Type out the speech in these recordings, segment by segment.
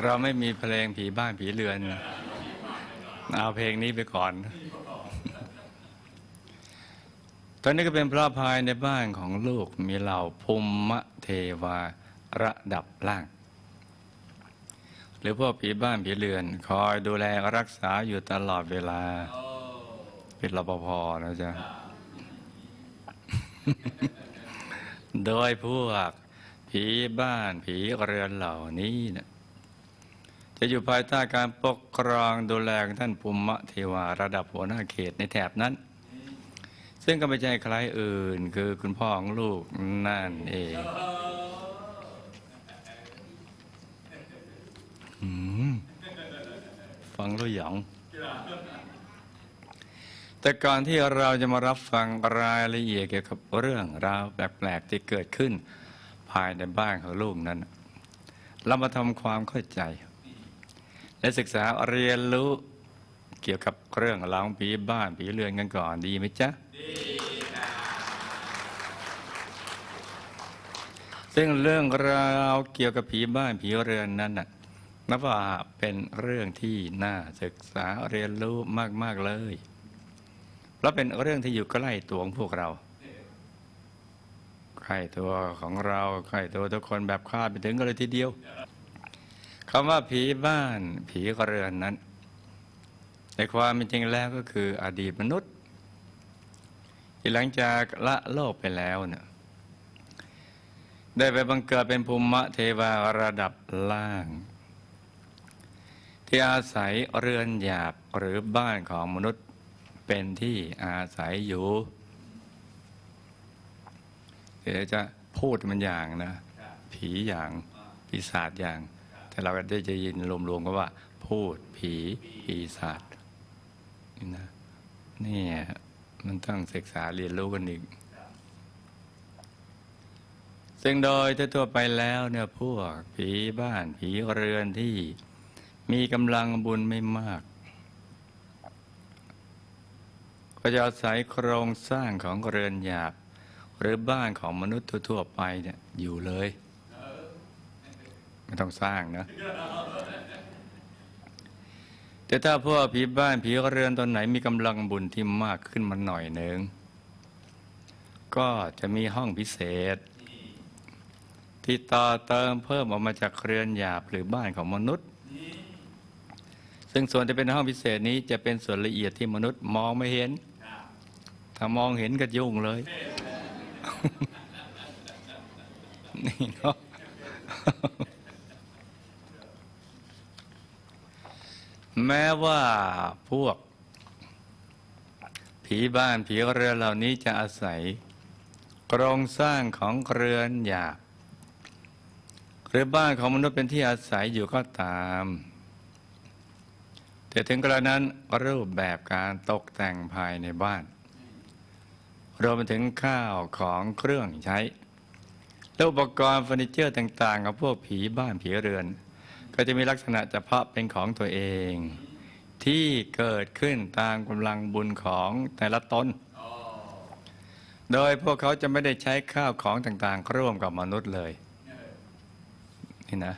เราไม่มีเพลงผีบ้านผีเรือน เอาเพลงนี้ไปก่อน ตอนนี้ก็เป็นพระภายในบ้านของลูกมีเหล่าภูมิเทวาระดับล่าง หรือพวกผีบ้านผีเรือน คอยดูแลรักษาอยู่ตลอดเวลา เป็นรปภนะจ๊ะ โดยพวกผีบ้านผีเรือนเหล่านี้นะ จะอยู่ภายใต้การปกครองดูแลของท่านภูมิเทวาระดับหัวหน้าเขตในแถบนั้น ซึ่งก็ไม่ใช่ใครอื่นคือคุณพ่อของลูกนั่นเองฟังแล้วหยองแต่ก่อนที่เราจะมารับฟังรายละเอียดเกี่ยวกับเรื่องราวแปลกๆที่เกิดขึ้น ภายในบ้านของลูกนั้น เรามาทำความเข้าใจ และศึกษาเรียนรู้เกี่ยวกับเรื่องราวของผีบ้านผีเรือนกันก่อนดีไหมจ๊ะ ดีซึ่งเรื่องราวเกี่ยวกับผีบ้านผีเรือนนั้นน่ะนับว่าเป็นเรื่องที่น่าศึกษาเรียนรู้มาก ๆ เลยเพราะเป็นเรื่องที่อยู่ใกล้ตัวของพวกเรา ใกล้ตัวของเราใกล้ตัวทุกคนแบบคาดไปถึงกันเลยทีเดียว คำว่าผีบ้าน ผีเรือนนั้น ในความเป็นจริงแล้วก็คืออดีตมนุษย์ ที่หลังจากละโลกไปแล้วเนี่ยได้ไปบังเกิดเป็นภูมิเทวาระดับล่าง ที่อาศัยเรือนหยาบหรือบ้านของมนุษย์เป็นที่อาศัยอยู่ เดี๋ยวจะพูดมันอย่างนะ ผีอย่าง ปีศาจอย่าง แต่เราก็ได้จะยินรวมๆกันว่า พูดผีปีศาจนี่นะนี่มันต้องศึกษาเรียนรู้กันอีก ซึ่งโดยทั่วไปแล้วเนี่ยพวกผีบ้าน ผีเรือนที่มีกำลังบุญไม่มาก ก็จะอาศัยโครงสร้างของเรือนหยาบ หรือบ้านของมนุษย์ทั่วๆไปเนี่ยอยู่เลย ไม่ต้องสร้างนะแต่ถ้าพวกผีบ้านผีเรือนตนไหนมีกำลังบุญที่มากขึ้นมาหน่อยหนึ่งก็จะมีห้องพิเศษ ที่ต่อเติมเพิ่มออกมาจากเรือนหยาบหรือบ้านของมนุษย์ ซึ่งส่วนที่เป็นห้องพิเศษนี้จะเป็นส่วนละเอียดที่มนุษย์มองไม่เห็น ถ้ามองเห็นก็ยุ่งเลย นี่เนาะ แม้ว่าพวก ผีบ้านผีเรือนเหล่านี้จะอาศัยโครงสร้างของเรือนหยาบหรือบ้านของมนุษย์เป็นที่อาศัยอยู่ก็ตาม แต่ถึงกระนั้นรูปแบบการตกแต่งภายในบ้านรวมไปถึงข้าวของเครื่องใช้และอุปกรณ์เฟอร์นิเจอร์ต่าง ๆ ของพวกผีบ้านผีเรือน ก็จะมีลักษณะเฉพาะเป็นของตัวเอง ที่เกิดขึ้นตามกำลังบุญของแต่ละตน โดยพวกเขาจะไม่ได้ใช้ข้าวของต่างๆ ร่วมกับมนุษย์เลย นี่นะ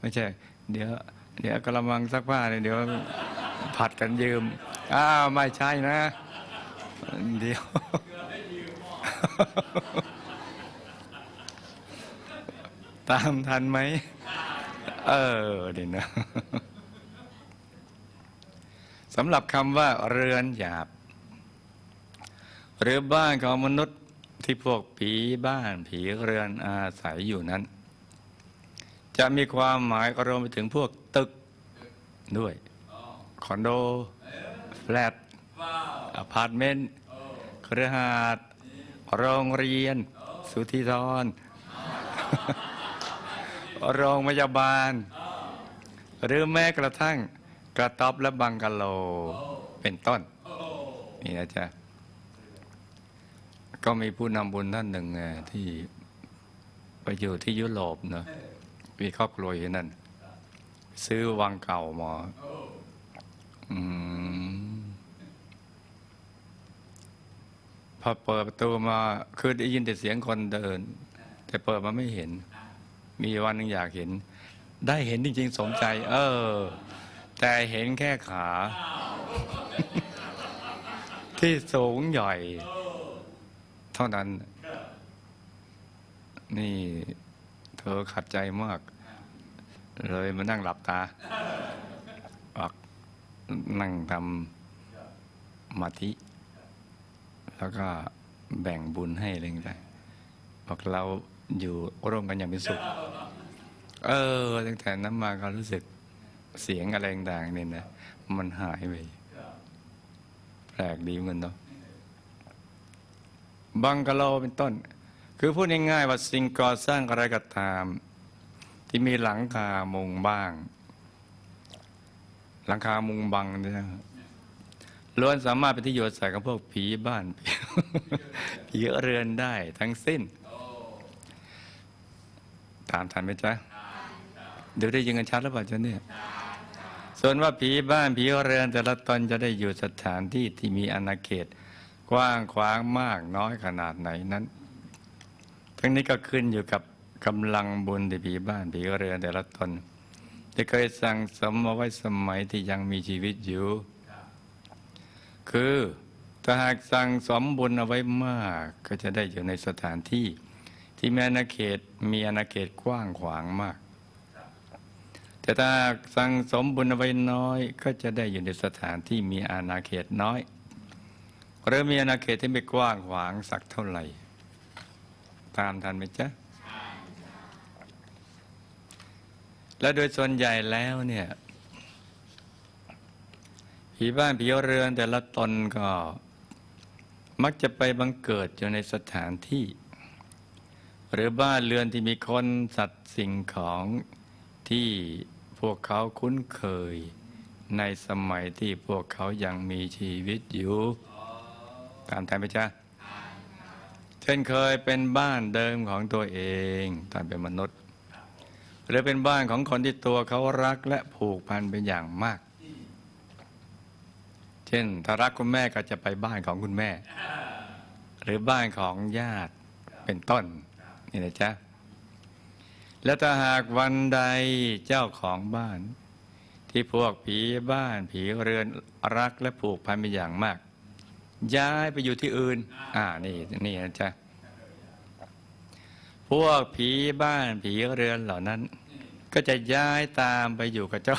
ไม่ใช่ เดี๋ยว เดี๋ยวกระมังซักผ้าเนี่ยเดี๋ยวผัดกันยืม อ้าว ไม่ใช่นะ เดี๋ยวตามทันไหม เออดีนะสำหรับคำว่าเรือนหยาบ หรือบ้านของมนุษย์ที่พวกผีบ้านผีเรือนอาศัยอยู่นั้น จะมีความหมายรวมไปถึงพวกตึกด้วยคอนโด แฟลตอพาร์ตเมนต์เครือหาดโรงเรียน สุทธิธร โรงพยาบาล หรือแม้กระทั่งกระต๊อบและบังกะโลเป็นต้นนี่นะจ๊ะก็มีผู้นำบุญท่านหนึ่งไงที่ไปอยู่ที่ยุโรปเนอะมีครอบครัวอยู่นั่น ซื้อวังเก่าหมอืมพอเปิดประตูมาคือได้ยินแต่เสียงคนเดิน แต่เปิดมาไม่เห็น มีวันหนึงอยากเห็น ได้เห็นจริง ๆ สมใจ เออ แต่เห็นแค่ขา ที่สูงใหญ่ เท่านั้น นี่เธอขัดใจมาก เลยมานั่งหลับตาออกนั่งทำมาธิ แล้วก็แบ่งบุญให้อะไรอย่างเงี้ยบอกเรา อยู่ร่วมกันอย่างเป็นสุข เออ ตั้งแต่นั้นมาก็รู้สึกเสียงอะไรต่างๆเนี่ยนะมันหายไปแปลกดีเหมือนเนาะบังกะโลเป็นต้น คือพูดง่ายๆว่าสิ่งก่อสร้างอะไรก็ตาม ที่มีหลังคามุงบ้าง หลังคามุงบังเนี่ยล้วนสามารถเป็นที่อยู่อาศัยของพวกผีบ้านผีเรือนได้ทั้งสิ้น ตามทันไหมจ๊ะเดูได้ยินกันชัดหรือเปล่าจ๊ะเนี่ยส่วนว่าผีบ้านผีเรือนแต่ละตนจะได้อยู่สถานที่ที่มีอาณาเขต กว้างขวางมากน้อยขนาดไหนนั้น ทั้งนี้ก็ขึ้นอยู่กับกำลังบุญที่ผีบ้านผีเรือนแต่ละตนที่เคยสั่งสมมาไว้สมัยที่ยังมีชีวิตอยู่ คือถ้าหากสั่งสมบุญเอาไว้มาก ก็จะได้อยู่ในสถานที่ ที่มีอาณาเขตมีอาณาเขตกว้างขวางมาก แต่ถ้าสั่งสมบุญไว้น้อย ก็จะได้อยู่ในสถานที่มีอาณาเขตน้อยหรือมีอาณาเขตที่ไม่กว้างขวางสักเท่าไหร่ ตามทันไหมจ๊ะและโดยส่วนใหญ่แล้วเนี่ยผีบ้านผีเรือนแต่ละตนก็ มักจะไปบังเกิดอยู่ในสถานที่ หรือบ้านเรือนที่มีคนสัตว์สิ่งของที่พวกเขาคุ้นเคย ในสมัยที่พวกเขายังมีชีวิตอยู่ตามทันไหมจ๊ะเช่นเคยเป็นบ้านเดิมของตัวเองตอนเป็นมนุษย์ หรือเป็นบ้านของคนที่ตัวเขารักและผูกพันเป็นอย่างมาก เช่นถ้ารักคุณแม่ก็จะไปบ้านของคุณแม่ หรือบ้านของญาติเป็นต้น นี่นะจ๊ะ แล้วถ้าหากวันใดเจ้าของบ้าน ที่พวกผีบ้าน ผีเรือนรักและผูกพันเป็นอย่างมาก ย้ายไปอยู่ที่อื่น อ่านี่นี่นะจ๊ะ พวกผีบ้านผีเรือนเหล่านั้น ก็จะย้ายตามไปอยู่กับเจ้า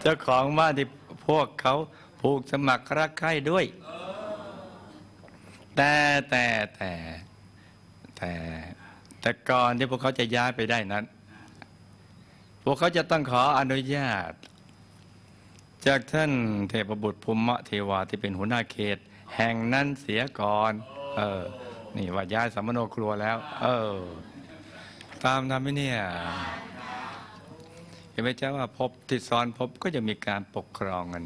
เจ้าของบ้านที่พวกเขาผูกสมัครรักใคร่ด้วย แต่แต่แต่ แต่แต่ก่อนที่พวกเขาจะย้ายไปได้นั้น พวกเขาจะต้องขออนุญาต จากท่านเทพบุตรภูมิเทวาที่เป็นหัวหน้าเขต แห่งนั้นเสียก่อน เออ นี่ว่าย้ายสัมโนครัวแล้ว เออ ตามนั้นไหมเนี่ยเห็นไหมจ๊ะว่าภพที่ซ้อนภพก็จะมีการปกครองกัน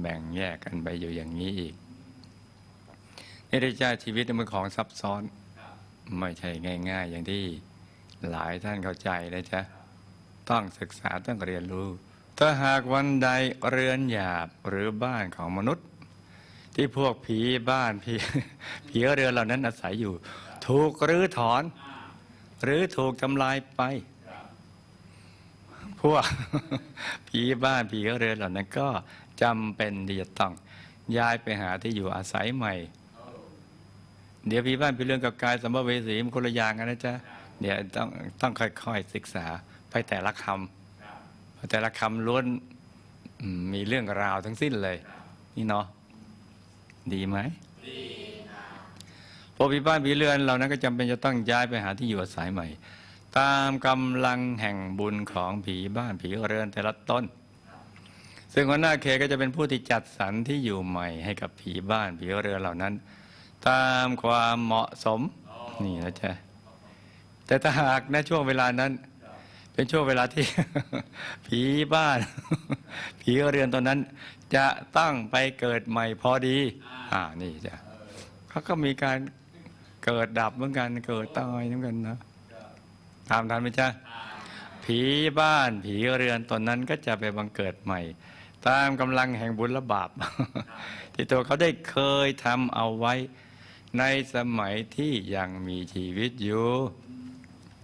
แบ่งแยกกันไปอยู่อย่างนี้อีกนี่ได้จ้าชีวิตมันของซับซ้อน ไม่ใช่ง่าย ๆ อย่างที่หลายท่านเข้าใจนะจ๊ะต้องศึกษาต้องเรียนรู้ ถ้าหากวันใดเรือนหยาบหรือบ้านของมนุษย์ ที่พวกผีบ้านผีผีเรือนเหล่านั้นอาศัยอยู่ ถูกรื้อถอน หรือถูกทำลายไป พวกผีบ้านผีเรือนเหล่านั้นก็จำเป็นที่จะต้องย้ายไปหาที่อยู่อาศัยใหม่ เดี๋ยวผีบ้านผีเรือนกับกายสัมภเวสีมันคนละอย่างกันนะจ๊ะเดี๋ยวต้องต้องค่อยๆศึกษาไปแต่ละคำแต่ละคำล้วนมีเรื่องราวทั้งสิ้นเลย นี่เนาะดีไหมดีพอผีบ้านผีเรือนเหล่านั้นก็จำเป็นจะต้องย้ายไปหาที่อยู่อาศัยใหม่ ตามกำลังแห่งบุญของผีบ้านผีเรือนแต่ละต้นซึ่งหัวหน้าเขตก็จะเป็นผู้ที่จัดสรรที่อยู่ใหม่ให้กับผีบ้านผีเรือนเหล่านั้น ตามความเหมาะสมนี่นะจ๊ะแต่ถ้าหากในช่วงเวลานั้น เป็นช่วงเวลาที่ ผีบ้าน ผีเรือนตอนนั้น จะตั้งไปเกิดใหม่พอดี อ่านี่จ้ะเขาก็มีการเกิดดับเหมือนกัน เกิดตายเหมือนกันนะตามทันไหมจ๊ะผีบ้านผีเรือนตนนั้นก็จะไปบังเกิดใหม่ ตามกำลังแห่งบุญและบาปที่ตัวเขาได้เคยทำเอาไว้ ในสมัยที่ยังมีชีวิตอยู่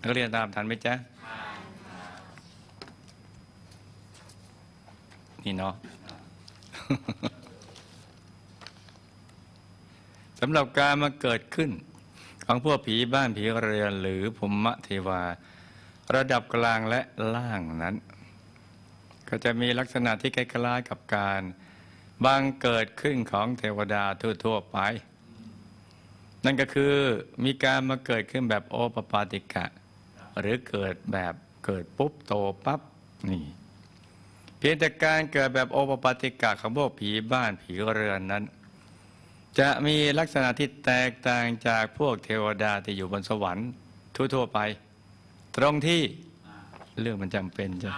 นักเรียนตามทันไหมจ๊ะ นี่เนาะสำหรับการมาเกิดขึ้น ของพวกผีบ้านผีเรือนหรือภูมิเทวา ระดับกลางและล่างนั้น ก็จะมีลักษณะที่ใกล้ๆกับการ บางเกิดขึ้นของเทวดาทั่วๆไป นั่นก็คือมีการมาเกิดขึ้นแบบโอปปาติกะ หรือเกิดแบบเกิดปุ๊บโตปั๊บนี่เพียงแต่การเกิดแบบโอปปาติกะของพวกผีบ้านผีเรือนนั้น จะมีลักษณะที่แตกต่างจากพวกเทวดาที่อยู่บนสวรรค์ทั่วๆไป ตรงที่เรื่องมันจำเป็นจ้ะ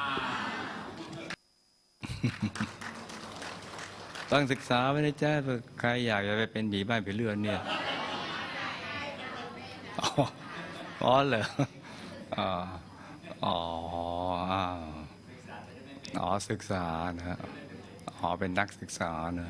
ต้องศึกษาไว้นะจ๊ะเผื่อใครอยากจะไปเป็นผีบ้านผีเรือนเนี่ย อ๋อเหรออ๋ออ๋อศึกษานะฮะอ๋อเป็นนักศึกษานะ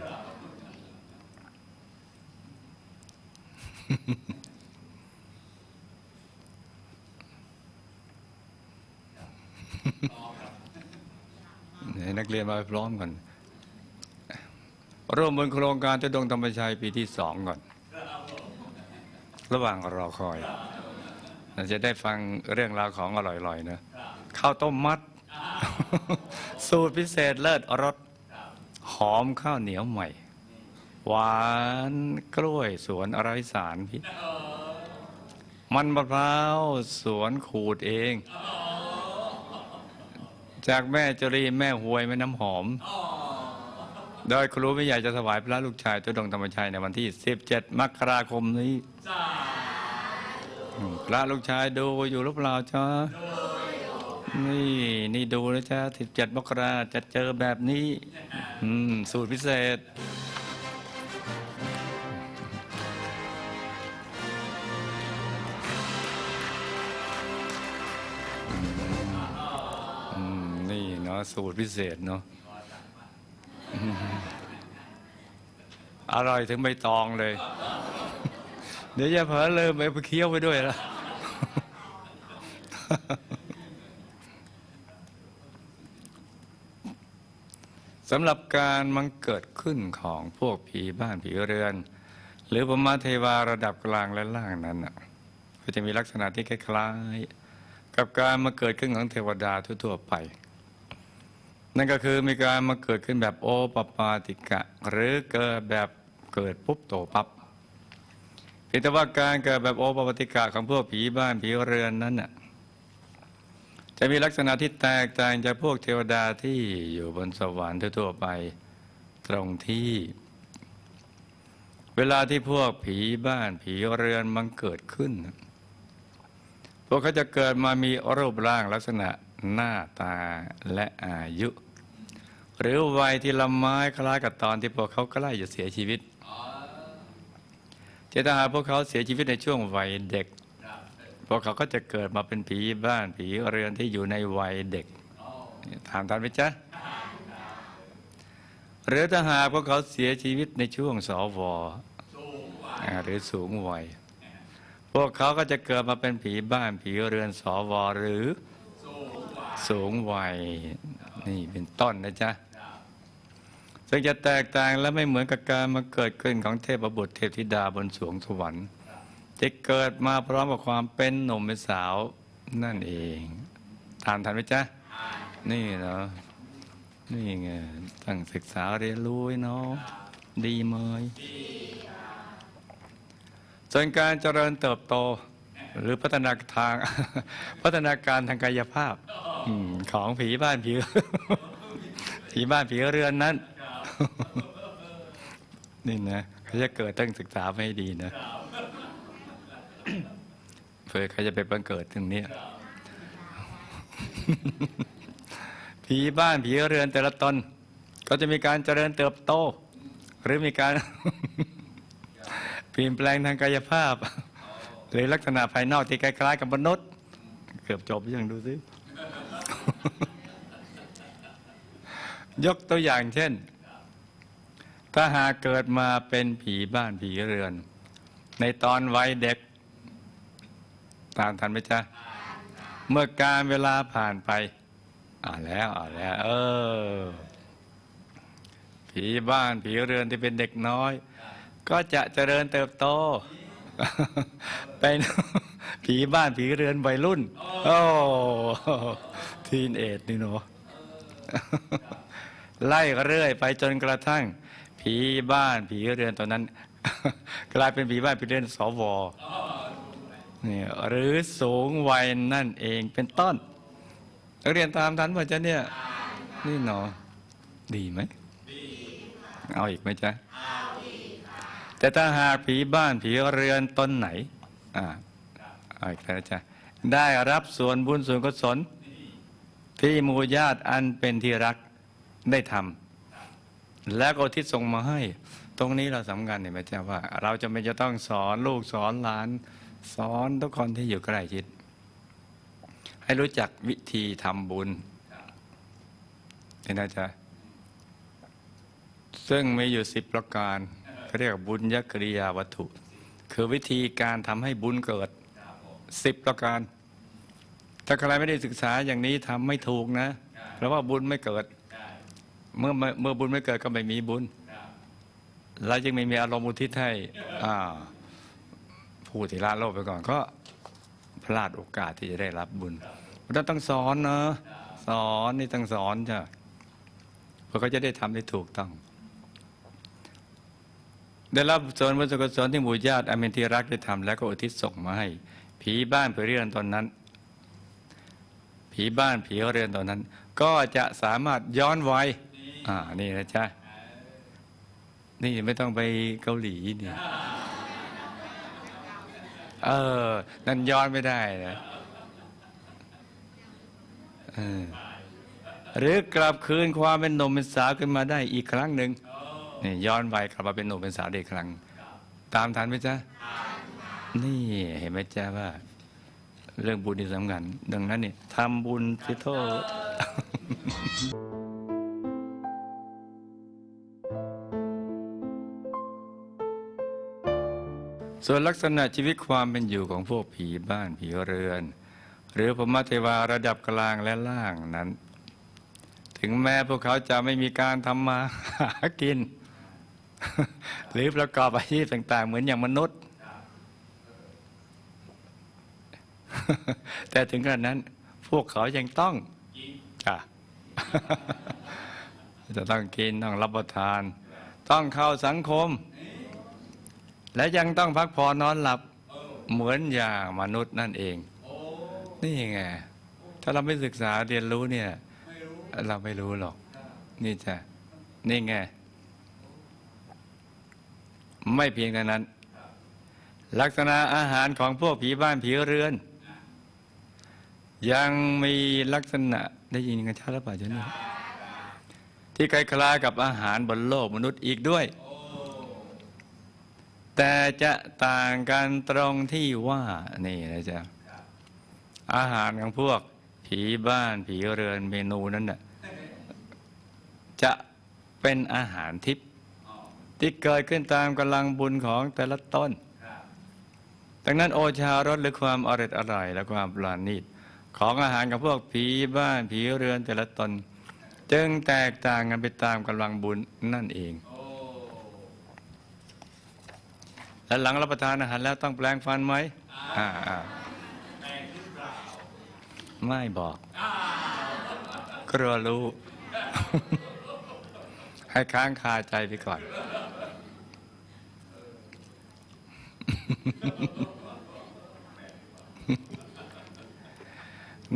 นักเรียนมาพร้อมกันร่วมบนโครงการจะดงธรรมชัยปีที่สองก่อน ระหว่างรอคอยจะได้ฟังเรื่องราวของอร่อยๆนะข้าวต้มมัด สูตรพิเศษเลิศรสหอมข้าวเหนียวใหม่ หวานกล้วยสวนไร้สารพิษมันมะพร้าวสวนขูดเอง จากแม่จรีแม่หวยแม่น้ำหอม โดยครูไม่ใหญ่จะถวายพระลูกชายตัวดงธรรมชัยในวันที่ 17 มกราคมนี้ พระลูกชายดูอยู่หรือเปล่าจ๊ะนี่นี่ดูนะจ๊ะ17มกราจะเจอแบบนี้ อืม สูตรพิเศษ อืม นี่เนาะสูตรพิเศษเนาะอร่อยถึงใบตองเลย เดี๋ยวจะเผลอเลยไปเคี้ยวไปด้วยละสำหรับการมังเกิดขึ้นของพวกผีบ้านผีเรือน หรือปมาเทวาระดับกลางและล่างนั้นน่ะก็จะมีลักษณะที่คล้ายๆ กับการมาเกิดขึ้นของเทวดาทั่วๆไป นั่นก็คือมีการมาเกิดขึ้นแบบโอปปาติกะ หรือเกิดแบบเกิดปุ๊บโตปั๊บ ยงแต่ว่าการเกิดแบบโอปปติกะของพวกผีบ้านผีเรือนนั้นน่ะจะมีลักษณะที่แตกต่างจากพวกเทวดาที่อยู่บนสวรรค์ทั่วไปตรงที่ เวลาที่พวกผีบ้านผีเรือนมันเกิดขึ้น พวกเขาจะเกิดมามีรูปร่างลักษณะหน้าตาและอายุ หรือวัยที่ละไม้คล้ายกับตอนที่พวกเขาใกล้จะเสียชีวิต เจตนาหาพวกเขาเสียชีวิตในช่วงวัยเด็ก พวกเขาก็จะเกิดมาเป็นผีบ้านผีเรือนที่อยู่ในวัยเด็ก ถามทันไหมจ๊ะหรือถ้าหากพวกเขาเสียชีวิตในช่วงสวหรือสูงวัย พวกเขาก็จะเกิดมาเป็นผีบ้านผีเรือนสวหรือสูงวัยนี่เป็นต้นนะจ๊ะ ซึ่งจะแตกต่างและไม่เหมือนกับการมาเกิดขึ้นของเทพบุตรเทพธิดาบนสวงสวรรค์จะเกิดมาพร้อมกับความเป็นหนุ่มเป็นสาวนั่นเองทานทันไหมจ๊ะ นี่เนาะนี่ไงตั้งศึกษาเรียนรู้เนาะดีไหมส่วนการเจริญเติบโต หรือพัฒนาทางพัฒนาการทางกายภาพของผีบ้านผีผีบ้านผีเรือนนั้น นี่นะเขาจะเกิดต้องศึกษาไม่ดีนะเผื่อใครจะไปบังเกิดตรงเนี้ยผีบ้านผีเรือนแต่ละตน ก็จะมีการเจริญเติบโต หรือมีการเปลี่ยนแปลงทางกายภาพ หรือลักษณะภายนอกที่คล้ายๆกับมนุษย์ เกือบจบยังดูสิยกตัวอย่างเช่น ถ้าหากเกิดมาเป็นผีบ้านผีเรือน ในตอนวัยเด็ก ตามทันไหมจ๊ะ เมื่อการเวลาผ่านไป อ่าแล้วอ่าแล้ว เออ ผีบ้านผีเรือนที่เป็นเด็กน้อย ก็จะเจริญเติบโต เป็นผีบ้านผีเรือนวัยรุ่น โอ้ทีนเอดนี่เนาะไล่เรื่อยไปจนกระทั่ง ผีบ้านผีเรือนตอนนั้น กลายเป็นผีบ้านผีเรือนสวนี่หรือสูงวัยนั่นเองเป็นต้น เรียนตามทันป่ะจ๊ะเนี่ย นี่หนอ ดีไหมเอาอีกไหมจ๊ะแต่ถ้าหากผีบ้านผีเรือนตนไหน อ่าเอาอีกแล้วนะจ๊ะได้รับส่วนบุญส่วนกุศลที่มูญาติอันเป็นที่รักได้ทำ แล้วก็ทิศส่งมาให้ ตรงนี้เราสำคัญเห็นไหมจ๊ะว่า เราจะไม่จะต้องสอนลูกสอนหลาน สอนทุกคนที่อยู่ใกล้ชิด ให้รู้จักวิธีทำบุญเห็นะจ๊ะซึ่งมีอยู่สิบประการเขาเรียกว่าบุญยกริยาวัตถุ คือวิธีการทำให้บุญเกิดสิบประการ ถ้าใครไม่ได้ศึกษาอย่างนี้ทำไม่ถูกนะเพราะว่าบุญไม่เกิด เมื่อเมื่อบุญไม่เกิดก็ไม่มีบุญแล้วจึงไม่มีอารมณ์อุทิศให้อ่าผู้ที่ละโลกไปก่อนก็พลาดโอกาสที่จะได้รับบุญเราต้องสอนเนอะสอนนี่ต้องสอนจ้ะเพื่อเขาจะได้ทำได้ถูกต้อง ได้รับส่วนบุญส่วนกุศลที่หมู่ญาติอันเป็นที่รักได้ทำแล้วก็อุทิศส่งมาให้ ผีบ้านผีเรือนตอนนั้น ผีบ้านผีเรือนตอนนั้น ก็จะสามารถย้อนวัย อ่า นี่นะจ๊ะ นี่ไม่ต้องไปเกาหลีนี่ เออ นั่นย้อนไม่ได้นะหรือกลับคืนความเป็นหนุ่มเป็นสาวขึ้นมาได้อีกครั้งหนึ่งนี่ย้อนวัยกลับมาเป็นหนุ่มเป็นสาวได้อีกครั้ง ตามทันไหมจ๊ะ นี่เห็นไหมจ๊ะว่า เรื่องบุญที่สำคัญดังนั้นนี่ทำบุญสิโทษ ส่วนลักษณะชีวิตความเป็นอยู่ของพวกผีบ้านผีเรือน หรือพรหมเทวาระดับกลางและล่างนั้น ถึงแม้พวกเขาจะไม่มีการทำมาหากิน หรือประกอบอาชีพต่าง ๆ เหมือนอย่างมนุษย์ แต่ถึงขนาดนั้น พวกเขายังต้องจ้ะจะต้องกินต้องรับประทาน ต้องเข้าสังคม และยังต้องพักผ่อนนอนหลับเหมือนอย่างมนุษย์นั่นเอง นี่ไง ถ้าเราไม่ศึกษาเรียนรู้เนี่ย เราไม่รู้หรอก นี่จ้ะ นี่ไง ไม่เพียงเท่นั้น ลักษณะอาหารของพวกผีบ้านผีเรือน ยังมีลักษณะได้ยินกันชัดหรือเปล่าจ๊ะเนี่ยที่คล้ายๆกับอาหารบนโลกมนุษย์อีกด้วย แต่จะต่างกันตรงที่ว่า นี่นะจ๊ะอาหารของพวก ผีบ้านผีเรือนเมนูนั้นน่ะจะเป็นอาหารทิพย์ที่เกิดขึ้นตามกำลังบุญของแต่ละต้น ดังนั้นโอชารสหรือความอร่อยอร่อยและความปราณีตของอาหารกับพวกผีบ้านผีเรือนแต่ละตน จึงแตกต่างกันไปตามกำลังบุญนั่นเอง และหลังรับประทานอาหารแล้วต้องแปลงฟันไหมอ่าอ่าไม่บอกกลัวรู้ ให้ค้างคาใจไปก่อน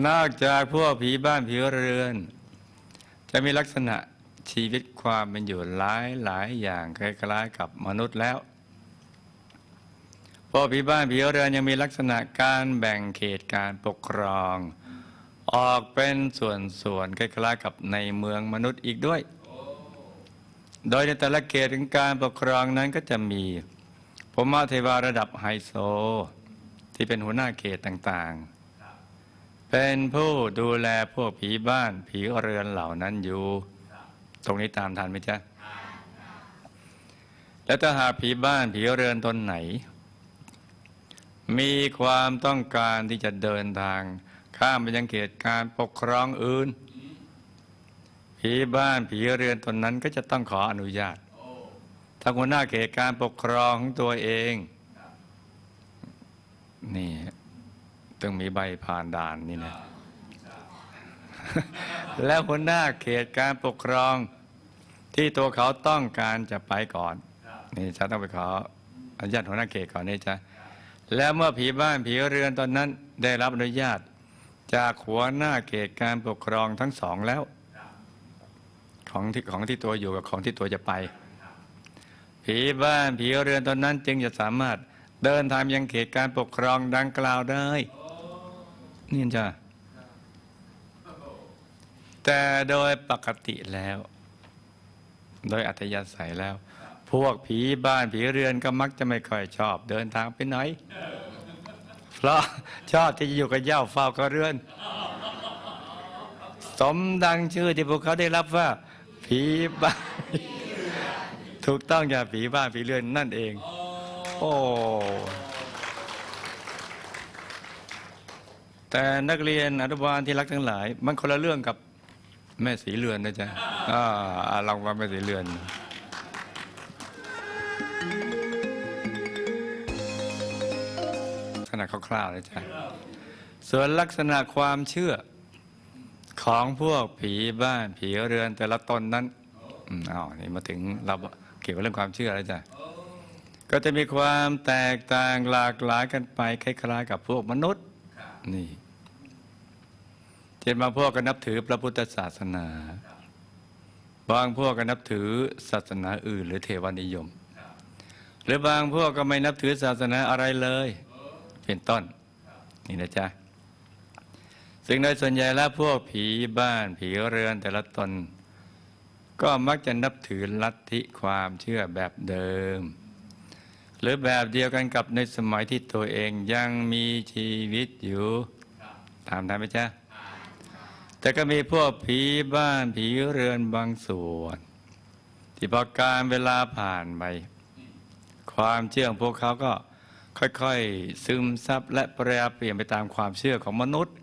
นอกจากพวกผีบ้านผีเรือน จะมีลักษณะชีวิตความเป็นอยู่หลายหลายอย่างคล้ายๆกับมนุษย์แล้ว พวกผีบ้านผีเรือนยังมีลักษณะการแบ่งเขตการปกครอง ออกเป็นส่วนๆคล้ายๆกับในเมืองมนุษย์อีกด้วย โดยในแต่ละเขตของการปกครองนั้นก็จะมีพรหมเทวาระดับไฮโซ ที่เป็นหัวหน้าเขตต่างๆ เป็นผู้ดูแลพวกผีบ้านผีเรือนเหล่านั้นอยู่ ตรงนี้ตามทันไหมจ๊ะ และถ้าหาผีบ้านผีเรือนตนไหน มีความต้องการที่จะเดินทาง ข้ามไปยังเขตการปกครองอื่น ผีบ้านผีเรือนตนนั้นก็จะต้องขออนุญาตทางหัวหน้าเขตการปกครองของตัวเอง นี่ต้องมีใบผ่านด่านนี่นะแล้วหัวหน้าเขตการปกครองที่ตัวเขาต้องการจะไปก่อน นี่จะต้องไปขออนุญาตหัวหน้าเขตก่อนนี่จ้ะ แล้วเมื่อผีบ้านผีเรือนตอนนั้นได้รับอนุญาต จากหัวหน้าเขตการปกครองทั้งสองแล้ว ของที่ของที่ตัวอยู่กับของที่ตัวจะไป ผีบ้านผีเรือนตอนนั้น จึงจะสามารถเดินทางยังเขตการปกครองดังกล่าวได้นี่จ้ะแต่โดยปกติแล้ว โดยอัธยาศัยแล้ว พวกผีบ้านผีเรือนก็มักจะไม่ค่อยชอบ เดินทางไปไหน เพราะชอบที่จะอยู่กับเย้าเฝ้าก็เรือน สมดังชื่อที่พวกเขาได้รับว่า ผีบ้าน ถูกต้องอย่าผีบ้านผีเรือนนั่นเอง โอ้แต่นักเรียนอนุบาลที่รักทั้งหลาย มันคนละเรื่องกับแม่สีเรือนนะจ๊ะอ่าอ่าลองว่าแม่สีเรือน ขนาดคร่าวๆนะจ๊ะส่วนลักษณะความเชื่อของพวกผีบ้านผีเรือนแต่ละตนนั้นอืมอ้าวนี่มาถึงเราเกี่ยวกับเรื่องความเชื่อแล้วจ้ะก็จะมีความแตกต่างหลากหลายกันไปคล้ายๆ กับพวกมนุษย์นี่เช่นบางพวกก็นับถือพระพุทธศาสนา บางพวกก็นับถือศาสนาอื่น หรือเทวานิยม หรือบางพวกก็ไม่นับถือศาสนาอะไรเลย เป็นต้น นี่นะจ๊ะ ซึ่งโดยส่วนใหญ่แล้วพวกผีบ้านผีเรือนแต่ละตน ก็มักจะนับถือลัทธิความเชื่อแบบเดิม หรือแบบเดียวกันกับในสมัยที่ตัวเองยังมีชีวิตอยู่ตามได้ไหมจ๊ะแต่ก็มีพวกผีบ้านผีเรือนบางส่วน ที่พอการเวลาผ่านไปความเชื่อของพวกเขาก็ ค่อยๆ ซึมซับและแปรเปลี่ยนไปตามความเชื่อของมนุษย์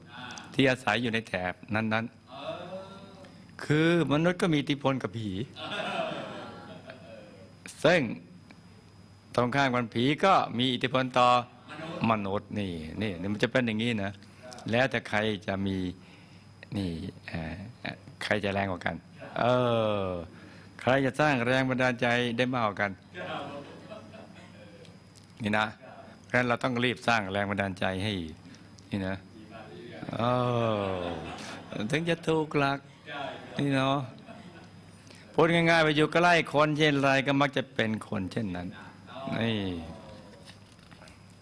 ที่อาศัยอยู่ในแถบนั้นๆ คือมนุษย์ก็มีอิทธิพลกับผี ซึ่งตรงข้ามกันผีก็มีอิทธิพลต่อมนุษย์นี่นี่นี่มันจะเป็นอย่างนี้นะ แล้วแต่ใครจะมีนี่เอ่อเอ่อใครจะแรงกว่ากัน เออ ใครจะสร้างแรงบันดาลใจได้มากกว่ากัน นี่นะ เพราะฉะนั้นเราต้องรีบสร้างแรงบันดาลใจให้นี่นะเออถึงจะถูกหลักนี่เนาะพูดง่ายๆไปอยู่ใกล้คนเช่นไรก็มักจะเป็นคนเช่นนั้นนี่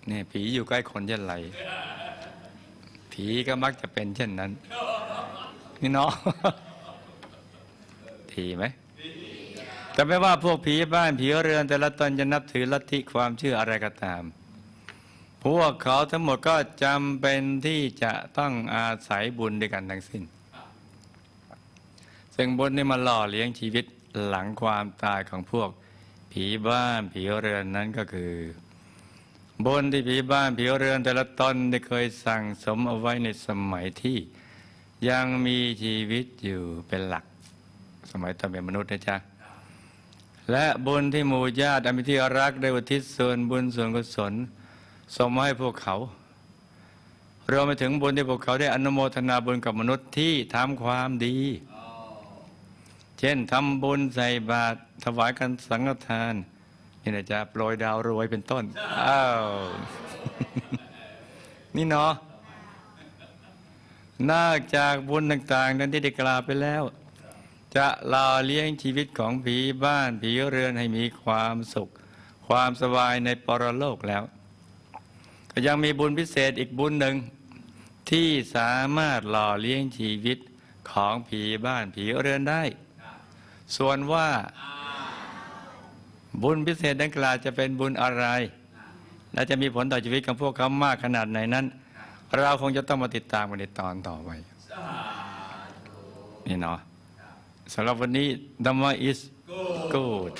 นี่ผีอยู่ใกล้คนเช่นไรผีก็มักจะเป็นเช่นนั้น นี่เนาะทีไหมแต่ไม่ว่าพวกผีบ้านผีเรือนแต่ละตนจะนับถือลัทธิความเชื่ออะไรก็ตาม พวกเขาทั้งหมดก็จำเป็นที่จะต้องอาศัยบุญด้วยกันทั้งสิ้น ซึ่งบุญนี่มาหล่อเลี้ยงชีวิตหลังความตายของพวกผีบ้านผีเรือนนั้นก็คือ บุญที่ผีบ้านผีเรือนแต่ละตนได้เคยสั่งสมเอาไว้ในสมัยที่ยังมีชีวิตอยู่เป็นหลัก สมัยตอนเป็นมนุษย์นะจ๊ะและบุญที่หมู่ญาติอันเป็นที่รักได้อุทิศส่วนบุญส่วนกุศล ส่งมาให้พวกเขาเรวมไปถึงบุญที่พวกเขาได้อนุโมทนาบุญกับมนุษย์ที่ทำความดี เช่นทำบุญใส่บาตรถวายกันสังฆทานนี่นะจ๊ะโปรยดาวรวยเป็นต้นอ้าวนี่เนาะนอกจากบุญต่าง ๆ นั้นที่ได้กล่าวไปแล้ว จะหล่อเลี้ยงชีวิตของผีบ้านผีเรือนให้มีความสุข ความสบายในปรโลกแล้ว็ยังมีบุญพิเศษอีกบุญหนึ่ง ที่สามารถหล่อเลี้ยงชีวิตของผีบ้านผีเรือนได้ ส่วนว่าบุญพิเศษดังกล่าวจะเป็นบุญอะไร และจะมีผลต่อชีวิตของพวกเขามากขนาดไหนนั้น เราคงจะต้องมาติดตามกันในตอนต่อไปนี่เนาะสำหรับวันนี้ Dhamma is good